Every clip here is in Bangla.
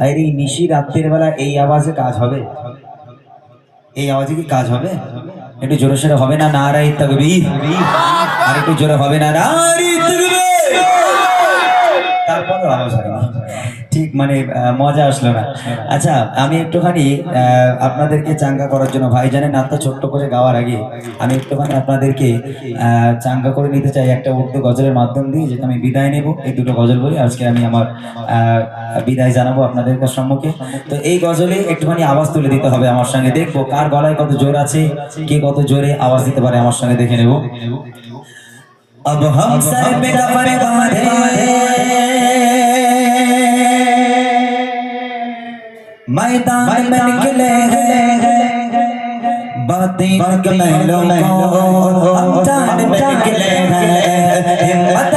আর এই নিশি, রাত্রের বেলা এই আওয়াজে কাজ হবে। এই আওয়াজে কি কাজ হবে? একটু জোরে সোরে হবে না? নারাই তকবি আর একটু জোরে হবে না? নারী তারপরে আওয়াজ হয় না। ঠিক মানে আহ, মজা আসলো না আচ্ছা আমি একটুখানি আহ, আপনাদেরকে চাঙ্গা করার জন্য ভাই জানেন না তো ছোট্ট করে গাওয়ার আগে আমি একটুখানি আপনাদেরকে আহ, চাঙ্গা করে নিতে চাই একটা উর্দু গজলের মাধ্যম দিয়ে যেটা আমি বিদায় নেব এই দুটো গজল বলি আজকে আমি আমার আহ, বিদায় জানাবো আপনাদের কাছে সম্মুখে তো এই গজলে একটুখানি আওয়াজ তুলে দিতে হবে আমার সঙ্গে দেখবো কার গলায় কত জোর আছে কে কত জোরে আওয়াজ দিতে পারে আমার সঙ্গে দেখে নেব अब हम सर पे कफन बांधे मैदान में निकले बातें महलों को हम जान में निकले हैं हिम्मत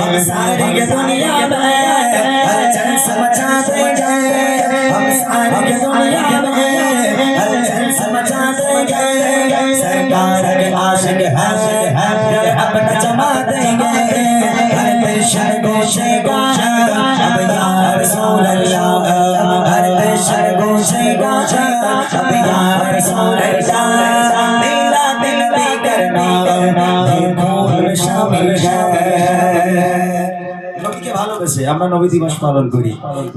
हम सारे के दुनिया में हर जन समझा देंगे हम सारे के दुनिया में हर जन समझा देंगे सरकार के आशिक हर हर अपना जमा देंगे हर दिल शर गोशे गोशा अब यार सोल्ला Shri Gaja, Shri Gaja, ভালোবেসে আমরা নবী দিবস পালন করি।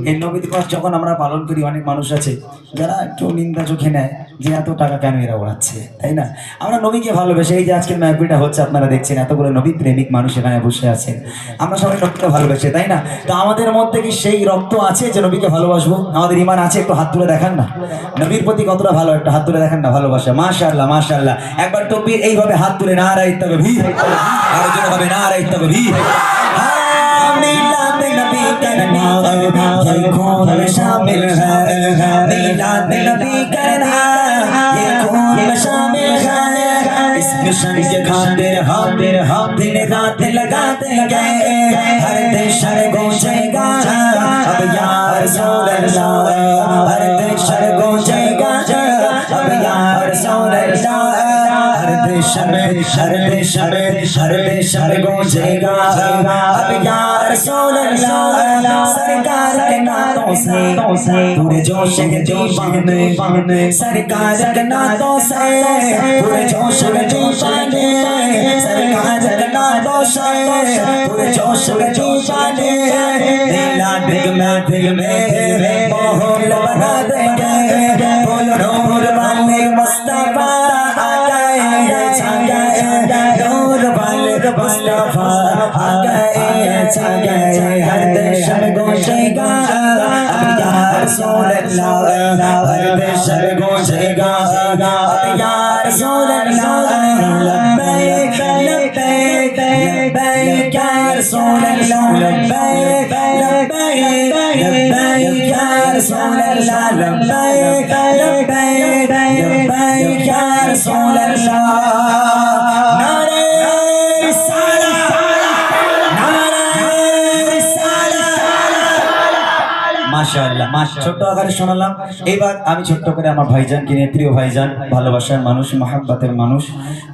এই নবী দিবস যখন আমরা পালন করি, অনেক মানুষ আছে, যারা একটু নিন্দা চোখে নেয় যে এত টাকা কেন এরা ওড়াচ্ছে, তাই না? আমরা নবীকে ভালোবেসে, এই যে আজকের মাহফিলটা হচ্ছে, আপনারা দেখছেন, এতগুলো নবী প্রেমিক মানুষ এখানে বসে আছেন। আমরা সবাই নবীকে ভালোবেসে, তাই না? তো আমাদের মধ্যে কি সেই রক্ত আছে যে নবীকে ভালোবাসবো? আমাদের ইমান আছে, একটু হাত তুলে দেখান না। নবীর প্রতি কতটা ভালো, একটা হাত তুলে দেখান না, ভালোবাসা। মাশাআল্লাহ মাশাআল্লাহ। একবার তকবীর, এইভাবে হাত তুলে না রাইতে হবে জোরে হবে না রাইতে হবে ভিড় میلاد نبی کرنا یہ کون شامل ہے میلاد نبی کرنا یہ کون شامل ہے اس مشن کے خاطر ہاتھ ہاتھ رات لگاتے گئے ہر دن شر گوشے हर देश में हर देश में हर देश में गूंजेगा अब यार रसूल अल्लाह सरकार के नातों से पूरे जोश के जोश बने सरकार के नातों से पूरे जोश के जोश बने सरकार के नातों से पूरे जोश के जोश बने दिला दिल में दिल में माहौल बना देंगे आ गए छा गए हर देश में गूंजेगा अब या रसूल अल्लाह हर देश में गूंजेगा अब या रसूल अल्लाह लब्बैक लब्बैक लब्बैक या रसूल अल्लाह लब्बैक लब्बैक लब्बैक या रसूल अल्लाह लब्बैक लब्बैक लब्बैक या रसूल মাশাআল্লাহ ছোট্ট আকারে শোনালাম। আমি ছোট্ট করে আমার ভাইজানকে নিয়ে, প্রিয় ভাইজান, ভালোবাসার মানুষ, মহাব্বাতের মানুষ।